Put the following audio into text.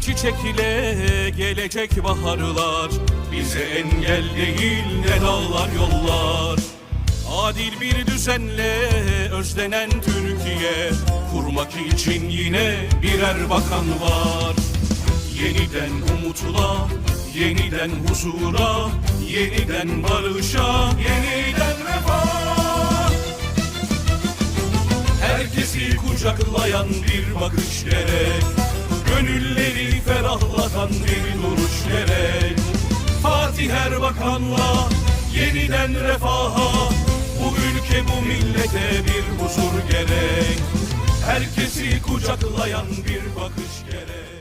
çiçek ile gelecek baharlar. Bize engel değil ne dağlar yollar. Adil bir düzenle özlenen Türkiye Kurmak için yine birer bakan var. Yeniden umutla, yeniden huzura Yeniden barışa, yeniden refaha Herkesi kucaklayan bir bakış gerek Fatih Erbakan'la yeniden refaha. Bu ülke bu millete bir huzur gerek. Herkesi kucaklayan bir bakış gerek